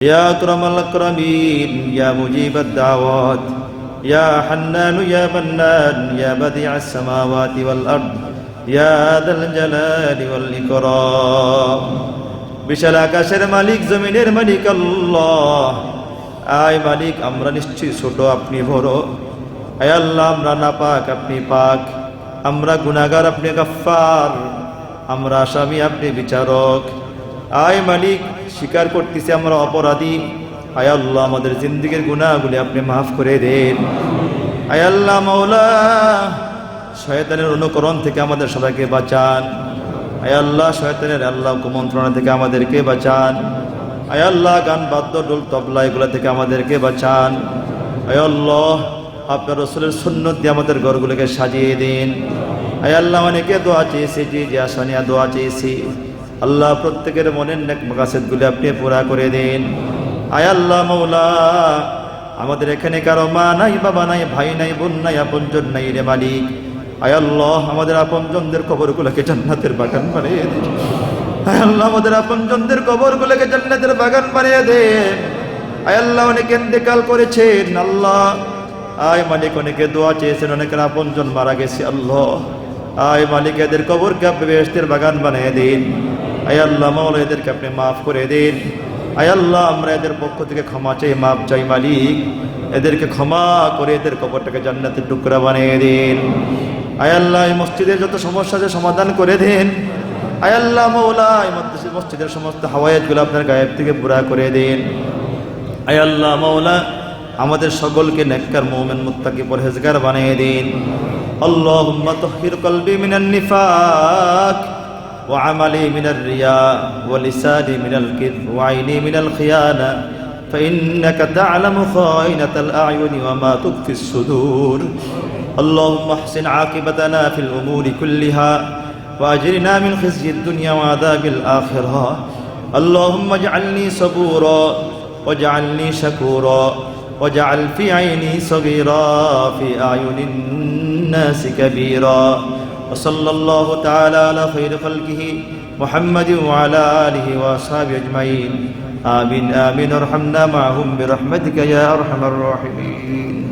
يا أكرم الأكرمين يا مجيب الدعوات يا حنان يا منان يا بديع السماوات والأرض يا ذا الجلال والإكرام বিশাল আকাশের মালিক জমিনের মালিক আল্লাহ আয় মালিক আমরা নিশ্চয়ই ছোট আপনি বড় আয় আল্লাহ আমরা না পাক আপনি পাক আমরা গুনাগার আপনি গাফফার আমরা আসামি আপনি বিচারক আয় মালিক, স্বীকার করতেছি আমরা অপরাধী। আয় আল্লাহ, আমাদের জিন্দিগির গুণাগুলি আপনি মাফ করে দেন। আয় আল্লাহ মৌলা শয়তানের অনুকরণ থেকে আমাদের সবাইকে বাঁচান। আয় আল্লাহ, শয়তানের আল্লাহ কুমন্ত্রণা থেকে আমাদেরকে বাঁচান। আয় আল্লাহ, গান, বাদ্য ডোল তবলা, এগুলো থেকে আমাদেরকে বাঁচান। আয় আল্লাহ, আপনার রসুলের সুন্নত দিয়ে আমাদের ঘরগুলোকে সাজিয়ে দিন। আয় আল্লাহ, অনেকে দোয়া চেয়েছি যে আসানিয়া দোয়া চেয়েছি। আল্লাহ প্রত্যেকের মনের নেক মাকাসেদগুলি আপনি পুরা করে দিন। আয় আল্লাহ মৌলা, আমাদের এখানে কারও মা নাই, বাবা নাই, ভাই নাই, বোন নাই, আপনজন নাই রে মালিক। আয় আল্লাহ, আমাদের আপনজনদের কবরগুলোকে জান্নাতের বাগান বানিয়ে দিন আয় আল্লাহ, আমাদের আপনজনদের কবরগুলোকে জান্নাতের বাগান বানিয়ে দেন আয় আল্লাহ, অনেকে ইন্তেকাল করেছেন, আল্লাহ। আয় মালিক, অনেকে দোয়া চেয়েছেন, অনেকের আপনজন মারা গেছে, আল্লাহ। আয় মালিক, এদের কবরকে আপনি বাগান বানিয়ে দিন। আয় আল্লাহ, মাওলা এদেরকে আপনি মাফ করে দিন। আয় আল্লাহ, আমরা এদের পক্ষ থেকে ক্ষমা চাই মাফ চাই, মালিক। এদেরকে ক্ষমা করে এদের কবরটাকে জান্নাতের টুকরা বানিয়ে দিন। আয় আল্লাহ, এই মসজিদের যত সমস্যা আছে সমাধান করে দিন। আয় আল্লাহ মৌলা এই মসজিদ- মসজিদের সমস্ত হাওয়ায়াতগুলো আপনার গায়েব থেকে পুরা করে দিন। আয় আল্লাহ মৌলা আমাদের সকলকে নেককার মোমেন মুত্তাকি পরহেজগার বানিয়ে দিন। আল্লাহুম্মা তাহহির কলবি মিনান নিফাক। وعملي من الرياء ولساني من الكذب وعيني من الخيانة فإنك تعلم خائنة الأعين وما تخفي الصدور. اللهم احسن عاقبتنا في الأمور كلها وأجرنا من خزي الدنيا وعذاب الآخرة. اللهم اجعلني صبورا واجعلني شكورا واجعل في عيني صغيرا في أعين الناس كبيرا. وصلى الله تعالى على خير خلقه محمد وعلى آله وأصحابه أجمعين. آمين آمين. ارحمنا معهم برحمتك يا أرحم الراحمين.